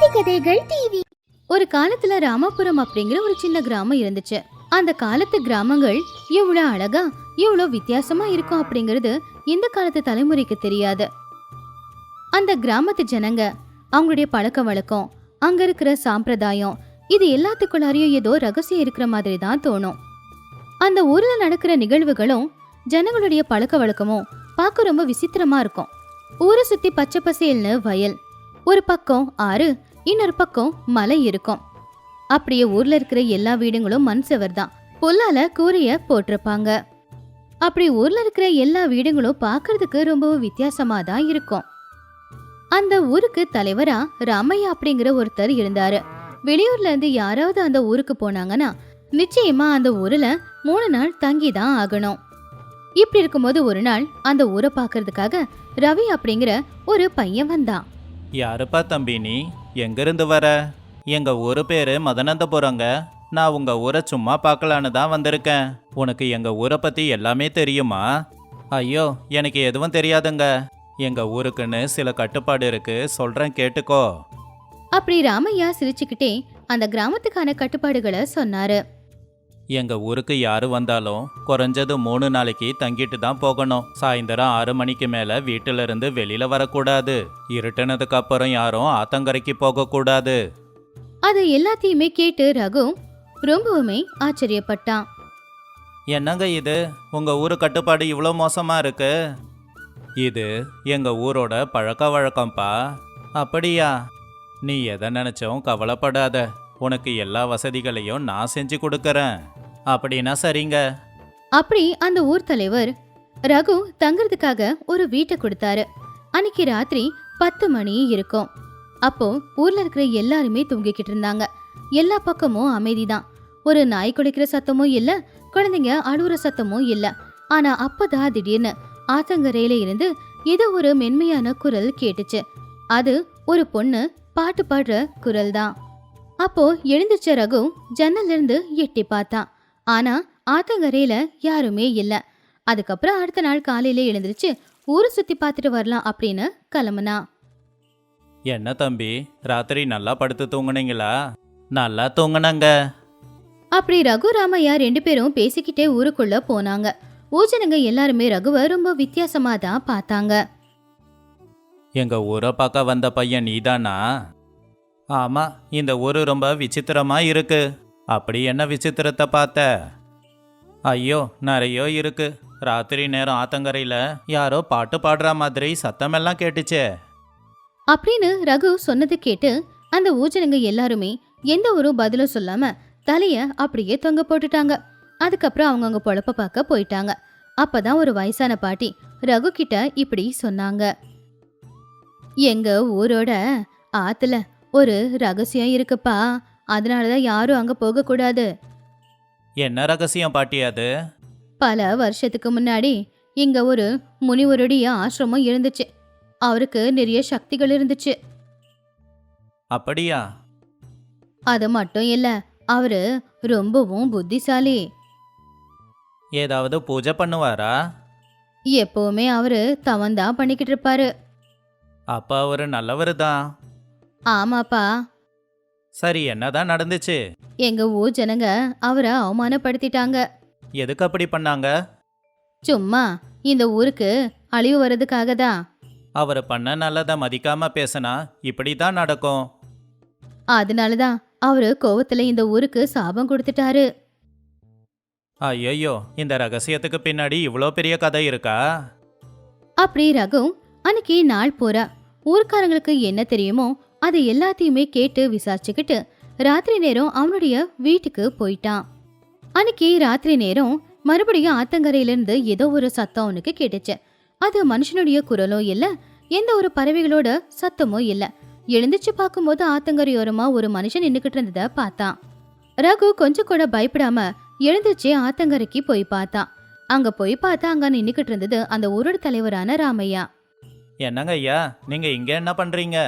கதைகள் டிவி ஒரு காலத்துல ராமபுரம் அப்படிங்கிற ஒரு சின்ன கிராமம் இருந்துச்சு. அந்த காலத்து கிராமங்கள் எவ்வளவு அழகா எவ்வளவு வித்தியாசமா இருக்கும் அப்படிங்கிறது இந்த காலத்து தலைமுறைக்கு தெரியாது. அந்த கிராமத்து ஜனங்க அவங்களுடைய பழக்க வழக்கம் அங்க இருக்கிற சாம்பிரதாயம் இது எல்லாத்துக்குள்ளாரையும் ஏதோ ரகசியம் இருக்கிற மாதிரி தான் தோணும். அந்த ஊர்ல நடக்கிற நிகழ்வுகளும் ஜனங்களுடைய பழக்க வழக்கமும் பார்க்க ரொம்ப விசித்திரமா இருக்கும். ஊரை சுத்தி பச்சை பசேல்னு வயல் ஒரு பக்கம் ஆறு இன்னொரு பக்கம் மலை இருக்கும். அப்படியே ஊர்ல இருக்கிற எல்லா வீடுங்களும் மண் செவர் தான் புல்லால கூரைய போட்டிருப்பாங்க. அப்படி ஊர்ல இருக்கிற எல்லா வீடுங்களும் பார்க்கறதுக்கு ரொம்பவும் வித்தியாசமா தான் இருக்கும். அந்த ஊருக்கு தலைவரா ராமையா அப்படிங்கிற ஒருத்தர் இருந்தாரு. வெளியூர்ல இருந்து யாராவது அந்த ஊருக்கு போனாங்கன்னா நிச்சயமா அந்த ஊர்ல மூணு நாள் தங்கி தான் ஆகணும். இப்படி இருக்கும்போது ஒரு நாள் அந்த ஊரை பார்க்கறதுக்காக ரவி அப்படிங்கிற ஒரு பையன் வந்தான். யாருப்பா தம்பி நீ? எங்கேருந்து வர? எங்க ஊரு பேரு மதனந்தபுரங்க. நான் உங்க ஊரை சும்மா பார்க்கலான்னு தான் வந்திருக்கேன். உனக்கு எங்க ஊரை பத்தி எல்லாமே தெரியுமா? ஐயோ எனக்கு எதுவும் தெரியாதுங்க. எங்க ஊருக்குன்னு சில கட்டுப்பாடு இருக்கு. சொல்றேன் கேட்டுக்கோ. அப்படி ராமையா சிரிச்சுக்கிட்டே அந்த கிராமத்துக்கான கட்டுப்பாடுகளை சொன்னாரு. எங்க ஊருக்கு யாரு வந்தாலும் குறைஞ்சது மூணு நாளைக்கு தங்கிட்டு தான் போகணும். சாயந்தரம் ஆறு மணிக்கு மேல வீட்டில இருந்து வெளியில வரக்கூடாது. இருட்டுனதுக்கு அப்புறம் யாரும் ஆத்தங்கரைக்கு போகக்கூடாது. அது எல்லாத்தையுமே கேட்டு ரகு ரொம்பவுமே ஆச்சரியப்பட்டான். என்னங்க இது? உங்க ஊரு கட்டுப்பாடு இவ்வளோ மோசமா இருக்கு? இது எங்க ஊரோட பழக்க வழக்கம்ப்பா அப்படியா? நீ எதை நினைச்சும் கவலைப்படாத. உனக்கு எல்லா வசதிகளையும் நான் செஞ்சு கொடுக்கறேன். அப்படின்னா சரிங்க. அப்படி அந்த ஊர் தலைவர் ரகு தங்குறதுக்காக ஒரு வீட்டை கொடுத்தாரு. அன்னைக்கு ராத்திரி பத்து மணி இருக்கும். அப்போ ஊர்ல இருக்கிற எல்லாருமே தூங்கிக்கிட்டு இருந்தாங்க. எல்லா பக்கமும் அமைதிதான். ஒரு நாய் குலைக்கிற சத்தமும் இல்ல குழந்தைங்க அழுவுற சத்தமும் இல்ல. ஆனா அப்பதான் திடீர்னு ஆத்தங்கரையில இருந்து ஏதோ ஒரு மென்மையான குரல் கேட்டுச்சு. அது ஒரு பொண்ணு பாட்டு பாடுற குரல் தான் அப்போ எழுந்திருச்ச ரகு ஜன்னல்ல இருந்து எட்டி பார்த்தான். ஆனா ஆத்தங்கரையில யாருமே இல்ல. அதுக்கப்புறம் அடுத்த நாள் காலையில எழுந்திருச்சு ஊரை சுத்தி பார்த்துட்டு வரலாம் அப்படின்னு கிளம்புனா. என்ன தம்பி ராத்திரி நல்லா படுத்து தூங்குனீங்களா? நல்லா தூங்குனங்க. அப்படி ரகு ராமையா ரெண்டு பேரும் பேசிக்கிட்டே ஊருக்குள்ள போனாங்க. ஊஜனங்க எல்லாருமே ரகுவை ரொம்ப வித்தியாசமா தான் பார்த்தாங்க. எங்க ஊரை பார்க்க வந்த பையன் நீதானா? ஆமா இந்த ஊரு ரொம்ப விசித்திரமா இருக்கு. அப்படி என்ன விசித்திரத்தை பார்த்த? ஐயோ நிறைய இருக்கு. ராத்திரி நேரம் ஆத்தங்கரையில யாரோ பாட்டு பாடுற மாதிரி சத்தமெல்லாம் கேட்டுச்சே. அப்படின்னு ரகு சொன்னது கேட்டு அந்த ஊஜனங்க எல்லாருமே எந்த ஒரு பதிலும் சொல்லாம தலைய அப்படியே தொங்க போட்டுட்டாங்க. அதுக்கப்புறம் அவங்கவுங்க பொழப்ப பார்க்க போயிட்டாங்க. அப்பதான் ஒரு வயசான பாட்டி ரகு கிட்ட இப்படி சொன்னாங்க. எங்க ஊரோட ஆத்துல ஒரு ரகசியம் இருக்குப்பா. அதனாலதான் யாரும் அங்க போக கூடாது என்ன ரகசியம் பாட்டி அது? பல வருஷத்துக்கு முன்னாடி இங்க ஒரு முனிவருடைய ஆசிரமம் இருந்துச்சு. அவருக்கு நிறைய சக்திகள் இருந்துச்சு. அப்படியா? அது மட்டும் இல்ல அவரு ரொம்பவும் புத்திசாலி. ஏதாவது பூஜை பண்ணுவாரா? எப்பவுமே அவரு தவந்தான் பண்ணிக்கிட்டு இருப்பாரு. அப்ப அவரு நல்லவரு தான் ஆமாப்பா. சரி என்னதான் நடந்துச்சு? எங்க ஊர் ஜனங்க அவரை அவமானப்படுத்திட்டாங்க. எதுக்கு அப்படி பண்ணாங்க? சும்மா இந்த ஊருக்கு அழிவு வர்றதுக்காக தான். அவர் பண்ண நல்லதை மதிக்காம பேசினா இப்படி தான் நடக்கும் அதனாலதான் அவரு கோவத்துல இந்த ஊருக்கு சாபம் கொடுத்துட்டாரு. ஐயோ இந்த ரகசியத்துக்கு பின்னாடி இவ்வளோ பெரிய கதை இருக்கா? அப்படி ரகு அன்னைக்கு நாள் பூரா ஊர்க்காரங்களுக்கு என்ன தெரியுமோ அது எல்லாத்தையுமே கேட்டு விசாரிச்சுக்கிட்டு ராத்திரி நேரம் அவனுடைய வீட்டுக்கு போயிட்டான். அன்னைக்கு ராத்திரி நேரம் மறுபடியும் ஆத்தங்கரையில இருந்து ஏதோ ஒரு சத்தம் அவனுக்கு கேட்டுச்சு. அது மனுஷனுடைய குரலோ இல்லை எந்த ஒரு பறவைகளோட சத்தமோ இல்லை. எழுந்துச்சு பார்க்கும்போது ஆத்தங்கரையோரமா ஒரு மனுஷன் நின்னுக்கிட்டு இருந்ததை பார்த்தான். ரகு கொஞ்சம் கூட பயப்படாம எழுந்துச்சு ஆத்தங்கரைக்கு போய் பார்த்தான். அங்க போய் பார்த்தா அங்க நின்னுக்கிட்டு இருந்தது அந்த ஊரோட தலைவரான ராமையா. என்னங்க ஐயா நீங்க இங்க என்ன பண்றீங்க?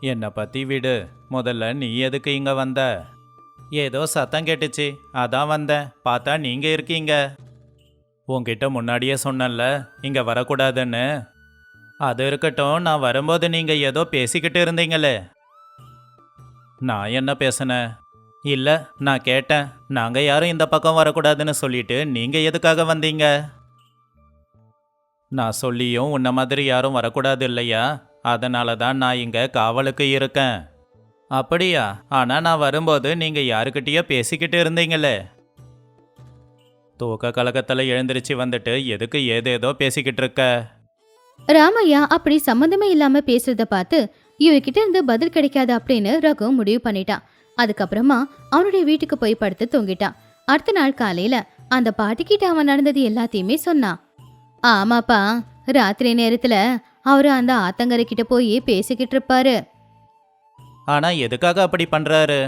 என்னை பற்றி விடு. முதல்ல நீ எதுக்கு இங்கே வந்த? ஏதோ சத்தம் கேட்டுச்சு. அதான் வந்தேன். பார்த்தா நீங்கள் இருக்கீங்க. உங்ககிட்ட முன்னாடியே சொன்னேன்ல இங்கே வரக்கூடாதுன்னு. அது இருக்கட்டும் நான் வரும்போது நீங்கள் ஏதோ பேசிக்கிட்டு இருந்தீங்களே. நான் என்ன பேசினேன்? இல்லை நான் கேட்டேன். நாங்கள் யாரும் இந்த பக்கம் வரக்கூடாதுன்னு சொல்லிட்டு நீங்கள் எதுக்காக வந்தீங்க? நான் சொல்லியும் உன்ன மாதிரி யாரும் வரக்கூடாது இல்லையா? அதனால தான் நான் இங்கே காவலுக்கு இருக்கேன். அப்படியா? ஆனால் நான் வரும்போது நீங்கள் யாருக்கிட்டேயோ பேசிக்கிட்டு இருந்தீங்களே. தூக்க கழகத்தில் எழுந்திருச்சு வந்துட்டு எதுக்கு ஏதேதோ பேசிக்கிட்டு இருக்க? ராமையா அப்படி சம்மந்தமே இல்லாம பேசுறத பார்த்து இவகிட்ட இருந்து பதில் கிடைக்காது அப்படின்னு ரகு முடிவு பண்ணிட்டான். அதுக்கப்புறமா அவனுடைய வீட்டுக்கு போய் படுத்து தூங்கிட்டான். அடுத்த நாள் காலையில அந்த பாட்டிக்கிட்ட அவன் நடந்தது எல்லாத்தையுமே சொன்னான். ஆமாப்பா ராத்திரி நேரத்துல அவரு அந்த ஆத்தங்கரை கிட்ட போய் பேசிக்கிட்டு இருப்பாரு ஆனா எதுக்காக அப்படி பண்றாரு?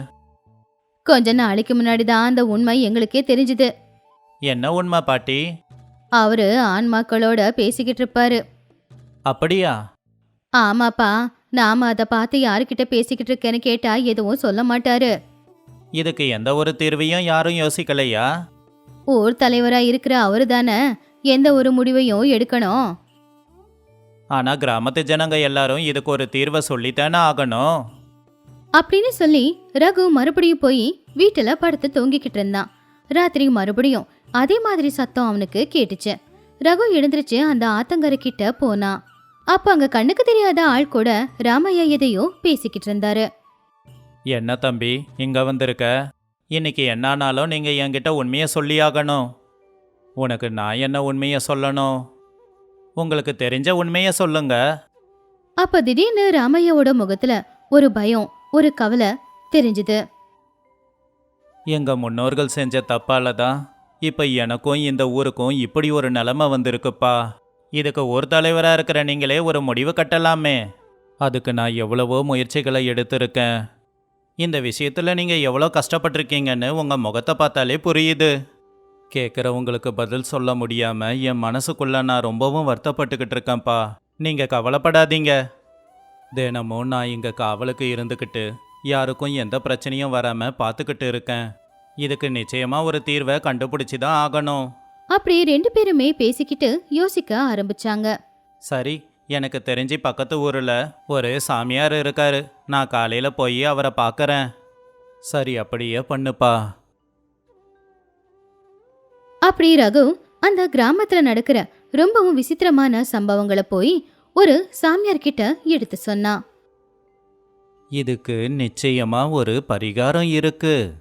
கொஞ்ச நாளைக்கு முன்னாடி தான் அந்த உண்மை எங்களுக்கே தெரிஞ்சுது. என்ன உண்மை பாட்டி? அவரு ஆண்மாக்களோட பேசிக்கிட்டு இருப்பாரு அப்படியா? ஆமாப்பா நாம அதை பார்த்து யாருக்கிட்ட பேசிக்கிட்டு இருக்கேன்னு கேட்டா எதுவும் சொல்ல மாட்டாரு. இதுக்கு எந்த ஒரு தீர்வையும் யாரும் யோசிக்கலையா? ஊர் தலைவரா இருக்கிற அவரு தானே எந்த ஒரு முடிவையும் எடுக்கணும்? ஆனா கிராமத்து ஜனங்க எல்லாரும் இதுக்கு ஒரு தீர்வை சொல்லித்தானே ஆகணும். அப்படின்னு சொல்லி ரகு மறுபடியும் போய் வீட்டுல படுத்து தூங்கிக்கிட்டு இருந்தான். ராத்திரி மறுபடியும் அதே மாதிரி சத்தம் அவனுக்கு கேட்டுச்சு. ரகு எழுந்திருச்சு அந்த ஆத்தங்கரை கிட்ட போனான் அப்ப அங்க கண்ணுக்கு தெரியாத ஆள் கூட ராமையா எதையோ பேசிக்கிட்டு இருந்தாரு. என்ன தம்பி இங்க வந்திருக்க? இன்னைக்கு என்னானாலும் நீங்க என்கிட்ட உண்மையை சொல்லியாகணும். உனக்கு நான் என்ன உண்மையை சொல்லணும்? உங்களுக்கு தெரிஞ்ச உண்மையை சொல்லுங்க. அப்ப திடீர்னு ராமையாவோட முகத்துல ஒரு பயம் ஒரு கவலை தெரிஞ்சுது. எங்க முன்னோர்கள் செஞ்ச தப்பால தான் இப்ப எனக்கும் இந்த ஊருக்கும் இப்படி ஒரு நிலைமை வந்திருக்குப்பா. இதுக்கு ஒரு தலைவரா இருக்கிற நீங்களே ஒரு முடிவு கட்டலாமே. அதுக்கு நான் எவ்வளவோ முயற்சிகளை எடுத்திருக்கேன். இந்த விஷயத்துல நீங்க எவ்வளோ கஷ்டப்பட்டிருக்கீங்கன்னு உங்க முகத்தை பார்த்தாலே புரியுது. கேட்குறவங்களுக்கு பதில் சொல்ல முடியாம என் மனசுக்குள்ள நான் ரொம்பவும் வருத்தப்பட்டுக்கிட்டு இருக்கேன்ப்பா. நீங்க கவலைப்படாதீங்க. தினமும் நான் இங்க காவலுக்கு இருந்துக்கிட்டு யாருக்கும் எந்த பிரச்சனையும் வராம பார்த்துக்கிட்டு இருக்கேன். இதுக்கு நிச்சயமா ஒரு தீர்வை கண்டுபிடிச்சி தான் ஆகணும். அப்படி ரெண்டு பேருமே பேசிக்கிட்டு யோசிக்க ஆரம்பிச்சாங்க. சரி எனக்கு தெரிஞ்சு பக்கத்து ஊரில் ஒரு சாமியார் இருக்காரு. நான் காலையில் போய் அவரை பார்க்கறேன் சரி அப்படியே பண்ணுப்பா. அப்படி ரகு அந்த கிராமத்துல நடக்கிற ரொம்பவும் விசித்திரமான சம்பவங்களை போய் ஒரு சாமியார் கிட்ட எடுத்து சொன்னான் இதுக்கு நிச்சயமா ஒரு பரிகாரம் இருக்கு.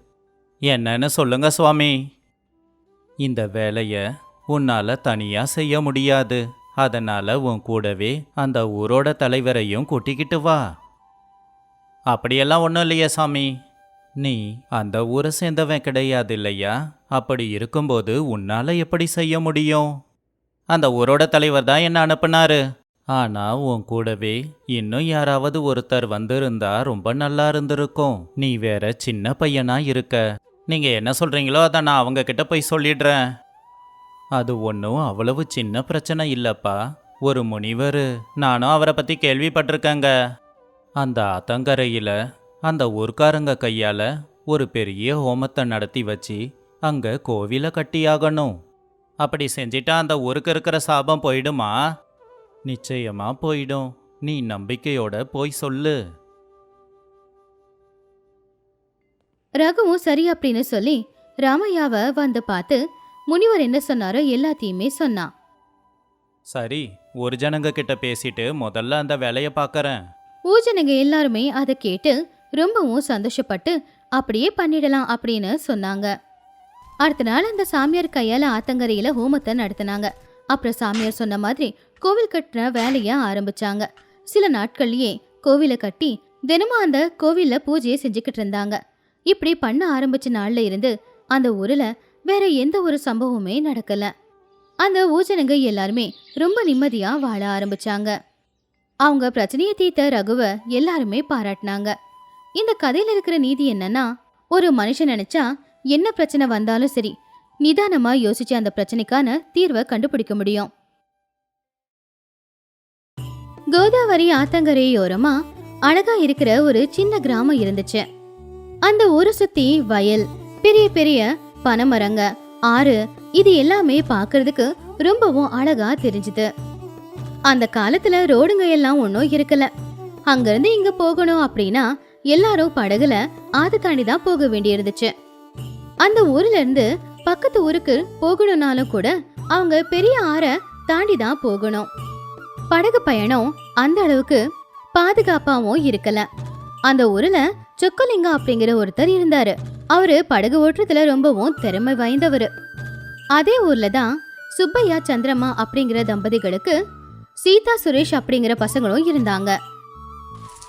என்னன்னு சொல்லுங்க சுவாமி. இந்த வேலைய உன்னால தனியா செய்ய முடியாது. அதனால உன் கூடவே அந்த ஊரோட தலைவரையும் கூட்டிக்கிட்டு வா. அப்படியெல்லாம் ஒன்றும் இல்லையா சாமி. நீ அந்த ஊரை சேர்ந்தவன் கிடையாது இல்லையா அப்படி இருக்கும்போது உன்னால எப்படி செய்ய முடியும்? அந்த ஊரோட தலைவர் தான் என்ன அனுப்புனாரு? ஆனா உன் கூடவே இன்னும் யாராவது ஒருத்தர் வந்திருந்தா ரொம்ப நல்லா இருந்திருக்கும். நீ வேற சின்ன பையனா இருக்க. நீங்க என்ன சொல்றீங்களோ அதை நான் அவங்க கிட்ட போய் சொல்லிடுறேன். அது ஒன்றும் அவ்வளவு சின்ன பிரச்சனை இல்லப்பா. ஒரு முனிவர். நானும் அவரை பத்தி கேள்விப்பட்டிருக்கேங்க. அந்த ஆத்தங்கரையில் அந்த ஊர்க்காரங்க கையால ஒரு பெரிய ஹோமத்தை நடத்தி வச்சு அங்க கோவிலை கட்டியாகணும். அப்படி செஞ்சிட்டா அந்த ஊருக்கு இருக்கிற சாபம் போயிடுமா? நிச்சயமா போயிடும். நீ நம்பிக்கையோட போய் சொல்லு. ரகுவும் சரி அப்படின்னு சொல்லி ராமையாவை வந்து பார்த்து முனிவர் என்ன சொன்னாரோ எல்லாத்தையுமே சொன்னான் சரி ஒரு ஜனங்க கிட்ட பேசிட்டு முதல்ல அந்த வேலையை பார்க்கறேன் ஊஜனங்க எல்லாருமே அதை கேட்டு ரொம்பவும் சந்தோஷப்பட்டு அப்படியே பண்ணிடலாம் அப்படின்னு சொன்னாங்க. அடுத்த நாள் அந்த சாமியார் கையால ஆத்தங்கரையில ஹோமத்தை நடத்தினாங்க. அப்புறம் சாமியார் சொன்ன மாதிரி கோவில் கட்டுற வேலையை ஆரம்பிச்சாங்க. சில நாட்கள்லயே கோவிலை கட்டி தினமும் அந்த கோவில்ல பூஜையை செஞ்சுக்கிட்டு இருந்தாங்க. இப்படி பண்ண ஆரம்பிச்ச நாள்ல இருந்து அந்த ஊரில் வேற எந்த ஒரு சம்பவமே நடக்கல. அந்த ஊஜனங்க எல்லாருமே ரொம்ப நிம்மதியா வாழ ஆரம்பிச்சாங்க. அவங்க பிரச்சனையை தீர்த்த ரகுவ எல்லாருமே பாராட்டினாங்க. இந்த கதையில இருக்கிற நீதி என்னன்னா ஒரு மனுஷன் நினைச்சா என்ன பிரச்சனை வந்தாலும் சரி நிதானமா யோசிச்சு அந்த பிரச்சனைக்கான தீர்வை கண்டுபிடிக்க முடியும். கோதாவரி ஆத்தங்கரையோரமா அழகா இருக்கிற ஒரு சின்ன கிராமம் இருந்துச்சு. அந்த ஊரை சுத்தி வயல் பெரிய பெரிய பனைமரங்க ஆறு இது எல்லாமே பாக்குறதுக்கு ரொம்பவும் அழகா தெரிஞ்சுது. அந்த காலத்துல ரோடுங்க எல்லாம் ஒன்றும் இருக்கல. அங்கிருந்து இங்க போகணும் அப்படின்னா எல்லாரும் படகுல ஆதுக்காண்டி தான் போக வேண்டியிருந்துச்சு. அந்த ஊர்ல இருந்து பக்கத்து ஊருக்கு போகணும்னாலும் கூட அவங்க பெரிய ஆற தாண்டி தான் போகணும். படகு பயணம் அந்த அளவுக்கு பாதுகாப்பாவும் இருக்கல. அந்த ஊர்ல சொக்கலிங்கம் அப்படிங்கிற ஒருத்தர் இருந்தாரு. அவரு படகு ஓட்டுறதுல ரொம்பவும் திறமை வாய்ந்தவர். அதே ஊர்ல தான் சுப்பையா சந்திரம்மா அப்படிங்கிற தம்பதிகளுக்கு சீதா சுரேஷ் அப்படிங்கிற பசங்களும் இருந்தாங்க.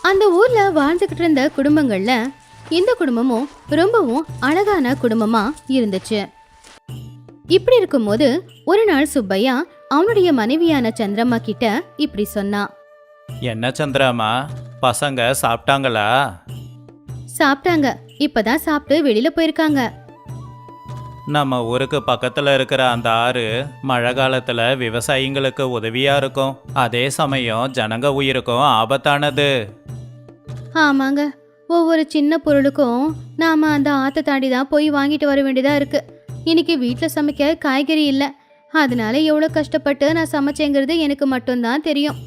அந்த ஊர்ல வாழ்ந்துகிட்டு இருந்த குடும்பங்கள்ல இந்த குடும்பமும் ரொம்பவும் அழகான குடும்பமா இருந்துச்சு. இப்படி இருக்கும்போது ஒரு நாள் சுப்பையா அவனுடைய மனைவியான சந்திரம்மா கிட்ட இப்படி சொன்னான் என்ன சந்திராமா பசங்க சாப்பிட்டாங்களா? சாப்பிட்டாங்க. இப்பதான் சாப்பிட்டு வெளியில போயிருக்காங்க. நம்ம ஊருக்கு பக்கத்துல இருக்கிற அந்த ஆறு மழை காலத்துல விவசாயிங்களுக்கு உதவியா இருக்கும். அதே சமயம் ஜனங்க உயிருக்கும் ஆபத்தானது. ஆமாங்க. ஒவ்வொரு சின்ன பொருளுக்கும் நாம் அந்த ஆற்றை தாண்டி தான் போய் வாங்கிட்டு வர வேண்டியதாக இருக்குது இன்னைக்கு வீட்டில் சமைக்க காய்கறி இல்லை. அதனால எவ்வளோ கஷ்டப்பட்டு நான் சமைச்சேங்கிறது எனக்கு மட்டும்தான் தெரியும்.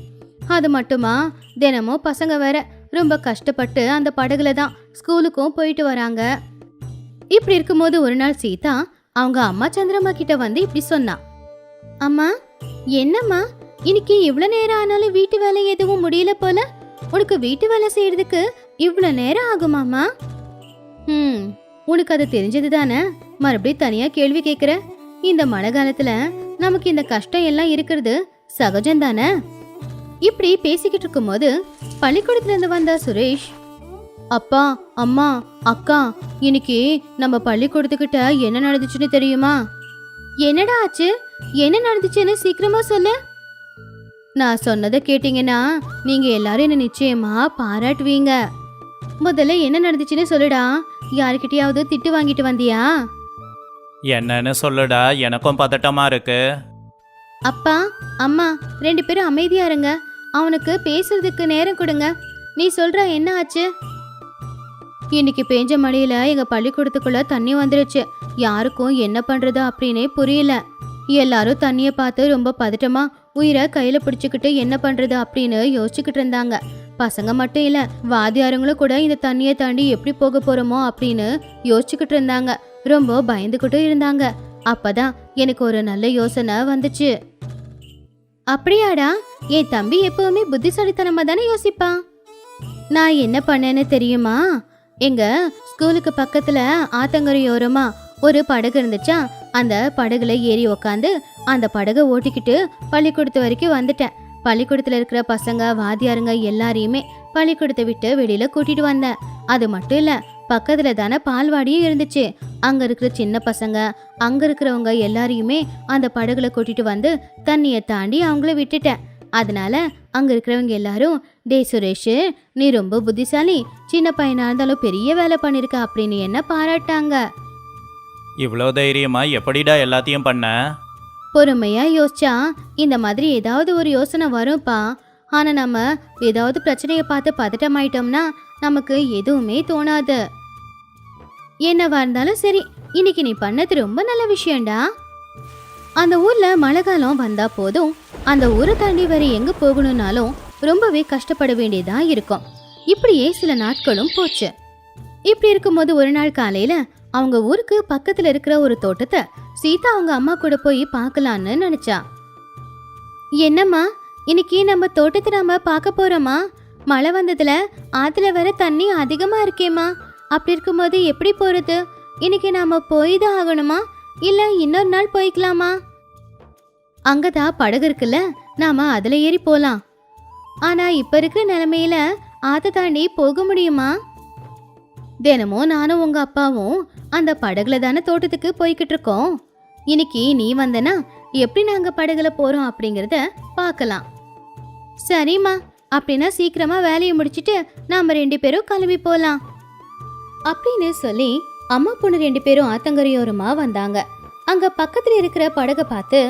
அது மட்டுமா? தினமும் பசங்க வேற ரொம்ப கஷ்டப்பட்டு அந்த படகுல தான் ஸ்கூலுக்கும் போயிட்டு வராங்க. இப்படி இருக்கும்போது ஒரு நாள் சீதா அவங்க அம்மா சந்திரம்மா கிட்ட வந்து இப்படி சொன்னா. அம்மா என்னம்மா? இன்னைக்கு இவ்வளோ நேரம் ஆனாலும் வீட்டு வேலை எதுவும் முடியல போல? உனக்கு வீட்டு வேலை செய்யறதுக்கு இவ்வளோ நேரம் ஆகுமாமா ம் உனக்கு அது தெரிஞ்சது தானே? மறுபடியும் தனியா கேள்வி கேட்குற இந்த மழை காலத்துல நமக்கு இந்த கஷ்டம் எல்லாம் இருக்கிறது சகஜம் தானே? இப்படி பேசிக்கிட்டு இருக்கும்போது பள்ளிக்கூடத்துல இருந்து வந்த சுரேஷ் அப்பா அம்மா அக்கா இன்னைக்கு நம்ம பள்ளிக்கூடத்துக்கிட்ட என்ன நடந்துச்சுன்னு தெரியுமா? என்னடா ஆச்சு? என்ன நடந்துச்சுன்னு சீக்கிரமா சொல்லு. நான் சொன்னதை கேட்டீங்கன்னா நீங்க எல்லாரும் என்ன நிச்சயமா பாராட்டுவீங்க. முதல்ல என்ன நடந்துச்சுன்னு சொல்லுடா. யாருக்கிட்டயாவது திட்டு வாங்கிட்டு வந்தியா? என்னன்னு சொல்லுடா எனக்கும் பதட்டமா இருக்கு. அப்பா அம்மா ரெண்டு பேரும் அமைதியா இருங்க. அவனுக்கு பேசுறதுக்கு நேரம் கொடுங்க. நீ சொல்ற என்ன ஆச்சு? இன்னைக்கு பேஞ்ச மழையில எங்க பள்ளிக்கூடத்துக்குள்ள தண்ணி வந்துருச்சு. யாருக்கும் என்ன பண்றது அப்படின்னே புரியல. எல்லாரும் தண்ணியை பார்த்து ரொம்ப பதட்டமா உயிரை கையில பிடிச்சுக்கிட்டு என்ன பண்றது அப்படின்னு யோசிச்சுக்கிட்டு இருந்தாங்க. பசங்க மட்டும் இல்ல வாத்தியாரங்களும் கூட இந்த தண்ணியை தாண்டி எப்படி போக போறோமோ அப்படின்னு யோசிச்சுக்கிட்டு இருந்தாங்க. ரொம்ப பயந்துகிட்டும் இருந்தாங்க. அப்பதான் எனக்கு ஒரு நல்ல யோசனை வந்துச்சு. அப்படியாடா என் தம்பி எப்பவுமே புத்திசாலித்தனமா தானே யோசிப்பான்? நான் என்ன பண்ணேன்னு தெரியுமா? எங்க ஸ்கூலுக்கு பக்கத்துல ஆத்தங்கரையோரமா ஒரு படகு இருந்துச்சா அந்த படகுல ஏறி உக்காந்து அந்த படகை ஓட்டிக்கிட்டு பள்ளிக்கூடத்து வரைக்கும் வந்துட்டேன். பள்ளிக்கூடத்துல இருக்கிற பசங்க வாத்தியாருங்க எல்லாரையுமே பள்ளிக்கூடத்தை விட்டு வெளியில கூட்டிட்டு வந்தேன். அது மட்டும் இல்ல பக்கத்துல தானே பால்வாடியும் இருந்துச்சு. அங்க இருக்கிற சின்ன பசங்க அங்க இருக்கிறவங்க எல்லாரையுமே அந்த படகுல கூட்டிட்டு வந்து தண்ணியை தாண்டி அவங்கள விட்டுட்டேன். அதனால அங்க இருக்கிறவங்க எல்லாரும் டே சுரேஷ் நீ ரொம்ப புத்திசாலி. சின்ன பையனா இருந்தாலும் பெரிய வேலை பண்ணிருக்க அப்படின்னு என்ன பாராட்டாங்க இவ்வளோ தைரியமா எப்படிடா எல்லாத்தையும் பண்ண? பொறுமையா யோசிச்சா இந்த மாதிரி ஏதாவது ஒரு யோசனை வரும்ப்பா. ஆனா நம்ம ஏதாவது பிரச்சனையை பார்த்து பதட்டமாயிட்டோம்னா நமக்கு எதுவுமே தோணாது. என்னவா இருந்தாலும் சரி இன்னைக்கு நீ பண்ணது ரொம்ப நல்ல விஷயம்டா. அந்த ஊர்ல மழை காலம் வந்தா போதும். அந்த ஊரை தாண்டி வேற எங்க போகணும்னாலும் ரொம்பவே கஷ்டப்பட வேண்டியதா இருக்கும். இப்படியே சில நாட்களும் போச்சு. இப்படி இருக்கும்போது ஒரு நாள் காலையில அவங்க ஊருக்கு பக்கத்துல இருக்கிற ஒரு தோட்டத்தை சீதா அவங்க அம்மா கூட போய் பார்க்கலான்னு நினைச்சா. என்னம்மா இன்னைக்கு நம்ம தோட்டத்தை நாம பார்க்க போறோமா? மழை வந்ததுல ஆத்துல வர தண்ணி அதிகமா இருக்கேம்மா. அப்படி இருக்கும்போது எப்படி போறது? இன்னைக்கு நாம போய் தான் ஆகணுமா? இல்ல இன்னொரு நாள் போய்க்கலாமா? அங்கதான் படகு இருக்குல்ல நாம அதுல ஏறி போலாம். ஆனா இப்ப இருக்கிற நிலைமையில ஆத்த தாண்டி போக முடியுமா? தினமும் நானும் உங்க அப்பாவும் அந்த படகுல தானே தோட்டத்துக்கு போய்கிட்டு இருக்கோம். இன்னைக்கு நீ வந்தனா எப்படி நாங்க படகுல போறோம் அப்படிங்கறத பார்க்கலாம். சரிம்மா அப்படின்னா சீக்கிரமா வேலையை முடிச்சிட்டு நாம ரெண்டு பேரும் கிளம்பி போலாம். அப்படின்னு சொல்லி அம்மா பொண்ணு ரெண்டு பேரும் ஆத்தங்கரையோரமா வந்தாங்க. அங்க பக்கத்துல இருக்கிற படகை பார்த்து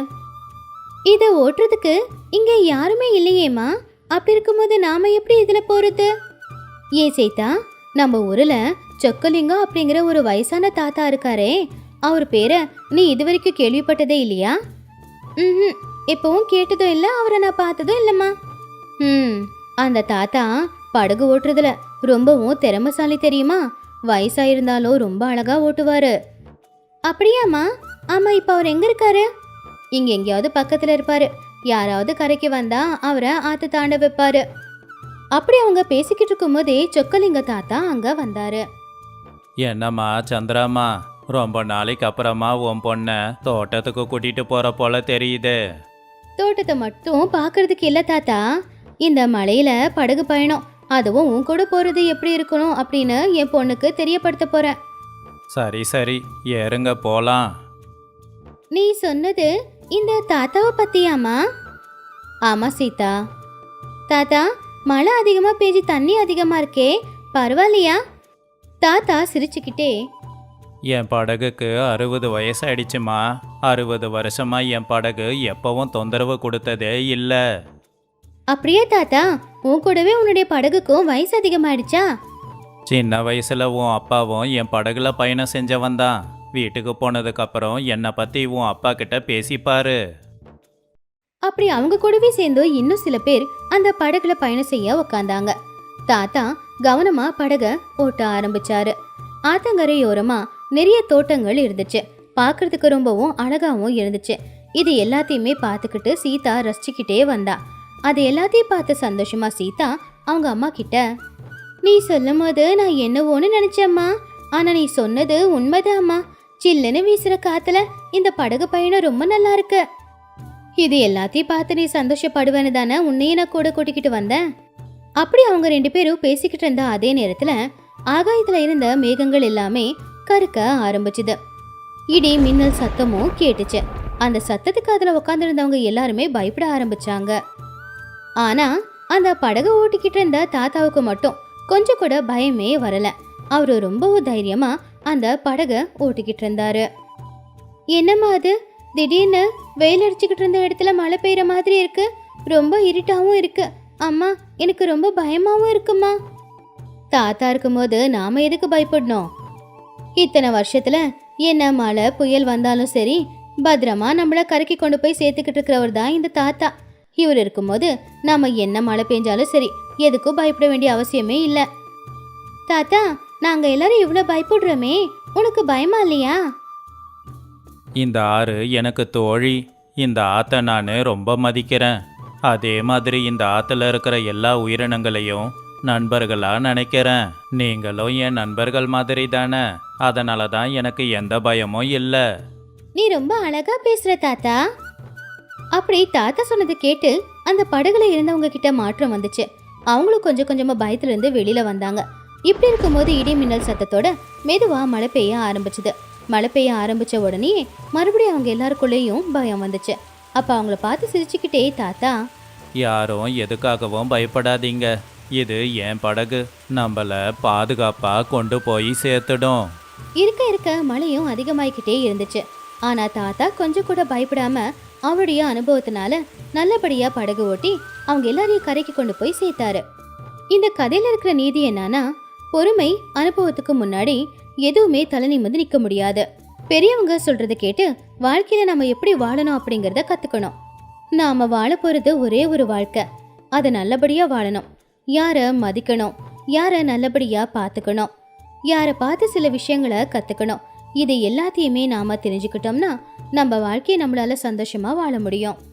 இத ஓட்டுறதுக்கு இங்க யாருமே இல்லையேம்மா. அப்படி இருக்கும்போது நாம எப்படி இதுல போறது? ஏ சீதா நம்ம ஊரில் சொக்கலிங்கம் அப்படிங்கிற ஒரு வயசான தாத்தா இருக்காரே. அவர் பேரை நீ இது வரைக்கும் கேள்விப்பட்டதே இல்லையா? ம் எப்பவும் கேட்டதும் இல்லை அவரை நான் பார்த்ததும் இல்லைம்மா. ம் அந்த தாத்தா படகு ஓட்டுறதுல ரொம்பவும் திறமைசாலி தெரியுமா? வயசாயிருந்தாலும் ரொம்ப அழகா ஓட்டுவாரு. அப்படியாம்மா? ஆமா இப்போ அவர் எங்க இருக்காரு? இங்க எங்கேயாவது பக்கத்துல இருப்பாரு. யாராவது கரைக்கு வந்தா அவரை ஆத்து தாண்ட வைப்பாரு. அப்படி அவங்க பேசிக்கிட்டு இருக்கும்போதே சொக்கலிங்க தாத்தா அங்க வந்தாரு. என்னம்மா சந்திராம்மா ரொம்ப நாளைக்கு அப்புறமா உன் பொண்ணை தோட்டத்துக்கு கூட்டிட்டு போற போல தெரியுது. தோட்டத்தை மட்டும் பார்க்கறதுக்கு இல்ல தாத்தா. இந்த மலையில படகு பயணம் அதுவும் உன் கூட போறது எப்படி இருக்கணும் அப்படின்னு என் பொண்ணுக்கு தெரியப்படுத்த போறேன் சரி சரி ஏறுங்க போலாம். நீ சொன்னது இந்த தாத்தாவை பத்தியாமா ஆமா சீதா. தாத்தா மழை அதிகமா பெஞ்சு தண்ணி அதிகமா இருக்கே பரவாயில்லையா? தாத்தா சிரிச்சுக்கிட்டே என் படகுக்கு அறுபது வயசாயிடுச்சுமா. அறுபது வருஷமா என் படகு எப்பவும் தொந்தரவு கொடுத்ததே இல்லை. அப்படியே தாத்தா? உன் கூடவே உன்னுடைய படகுக்கும் வயசு அதிகமாயிடுச்சா? சின்ன வயசுல உன் அப்பாவும் என் படகுல பயணம் செஞ்சவன் தான் வீட்டுக்கு போனதுக்கு அப்புறம் என்னை பத்தி உன் அப்பா கிட்ட பேசிப்பாரு. அப்படி அவங்க கூடவே சேர்ந்து இன்னும் சில பேர் அந்த படகுல பயணம் செய்ய உக்காந்தாங்க. தாத்தா கவனமா படக ஓட்ட ஆரம்பிச்சாரு. ஆத்தங்கரையோரமா நிறைய தோட்டங்கள் இருந்துச்சு. பார்க்கறதுக்கு ரொம்பவும் அழகாவும் இருந்துச்சு. இது எல்லாத்தையுமே பார்த்துக்கிட்டு சீதா ரசிச்சுக்கிட்டே வந்தா. அது எல்லாத்தையும் பார்த்து சந்தோஷமா சீதா அவங்க அம்மா கிட்ட நீ சொல்லும் போது நான் என்னவோன்னு நினைச்சேம்மா. ஆனா நீ சொன்னது உண்மைதாம்மா. சில்லுன்னு வீசுற காத்துல இந்த படகு பயணம் ரொம்ப நல்லா இருக்கு. இது எல்லாத்தையும் பார்த்து நீ சந்தோஷப்படுவேன்னு தானே உன்னையும் நான் கூட கூட்டிக்கிட்டு வந்தேன்? அப்படி அவங்க ரெண்டு பேரும் பேசிக்கிட்டு இருந்த அதே நேரத்துல ஆகாயத்துல இருந்த மேகங்கள் எல்லாமே கருக்க ஆரம்பிச்சுது. இடி மின்னல் சத்தமும் கேட்டுச்சு. அந்த சத்தத்துக்கு அதுல உட்காந்துருந்தவங்க எல்லாருமே பயப்பட ஆரம்பிச்சாங்க. ஆனா அந்த படகு ஓட்டிக்கிட்டு இருந்த தாத்தாவுக்கு மட்டும் கொஞ்சம் கூட பயமே வரல. அவரு ரொம்பவும் தைரியமா அந்த படகை ஓட்டிக்கிட்டு இருந்தாரு. என்னம்மா அது? திடீர்னு வெயில் அடிச்சுக்கிட்டு இருந்த இடத்துல மழை பெய்கிற மாதிரி இருக்கு. ரொம்ப இருட்டாகவும் இருக்கு. அம்மா எனக்கு ரொம்ப பயமாகவும் இருக்குமா? தாத்தா இருக்கும்போது நாம எதுக்கு பயப்படணும்? இத்தனை வருஷத்துல என்ன மழை புயல் வந்தாலும் சரி பத்திரமா நம்மள கரைக்கி கொண்டு போய் சேர்த்துக்கிட்டு இருக்கிறவர் தான் இந்த தாத்தா. இவர் இருக்கும்போது நாம என்ன மழை பெஞ்சாலும் சரி எதுக்கும் பயப்பட வேண்டிய அவசியமே இல்லை. தாத்தா நாங்க எல்லாரும் இவ்வளோ பயப்படுறோமே உனக்கு பயமா இல்லையா? இந்த ஆறு எனக்கு தோழி இந்த ஆத்தை நான் ரொம்ப மதிக்கிறேன். அதே மாதிரி இந்த ஆற்றுல இருக்கிற எல்லா உயிரினங்களையும் நண்பர்களாக நினைக்கிறேன். நீங்களும் என் நண்பர்கள் மாதிரி தானே. அதனால தான் எனக்கு எந்த பயமும் இல்லை. நீ ரொம்ப அழகா பேசுற தாத்தா. அப்படி தாத்தா சொன்னதை கேட்டு அந்த படகுல இருந்தவங்க கிட்ட மாற்றம் வந்துச்சு. அவங்களும் கொஞ்சம் கொஞ்சமா பயத்துல இருந்து வெளியில வந்தாங்க. இப்படி இருக்கும்போது இடி மின்னல் சத்தத்தோட மெதுவா மழை பெய்ய ஆரம்பிச்சது. மழை பெய்ய ஆரம்பிச்ச உடனே மறுபடியும் அவங்க எல்லாருக்குள்ளேயும் பயம் வந்துச்சு. அப்ப அவங்கள பார்த்து சிரிச்சுக்கிட்டே தாத்தா யாரும் எதுக்காகவும் பயப்படாதீங்க. இது என் படகு? நம்மள பாதுகாப்பா கொண்டு போய் சேர்த்துடும். இருக்க இருக்க மழையும் அதிகமாயிக்கிட்டே இருந்துச்சு. ஆனா தாத்தா கொஞ்சம் கூட பயப்படாம அவருடைய அனுபவத்தினால நல்லபடியா படகு ஓட்டி அவங்க எல்லாரையும் கரைக்கு கொண்டு போய் சேர்த்தாரு. இந்த கதையில இருக்கிற நீதி என்னன்னா பொறுமை அனுபவத்துக்கு முன்னாடி எதுவுமே தலை நிமிந்து நிற்க முடியாது. பெரியவங்க சொல்றத கேட்டு வாழ்க்கையில நம்ம எப்படி வாழணும் அப்படிங்கிறத கத்துக்கணும். நாம வாழ போறது ஒரே ஒரு வாழ்க்கை. அதை நல்லபடியா வாழணும். யார மதிக்கணும்? யார நல்லபடியா பார்த்துக்கணும் யாரை பார்த்து சில விஷயங்களை கத்துக்கணும்? இது எல்லாத்தையுமே நாம தெரிஞ்சுக்கிட்டோம்னா நம்ம வாழ்க்கையை நம்மளால சந்தோஷமா வாழ முடியும்.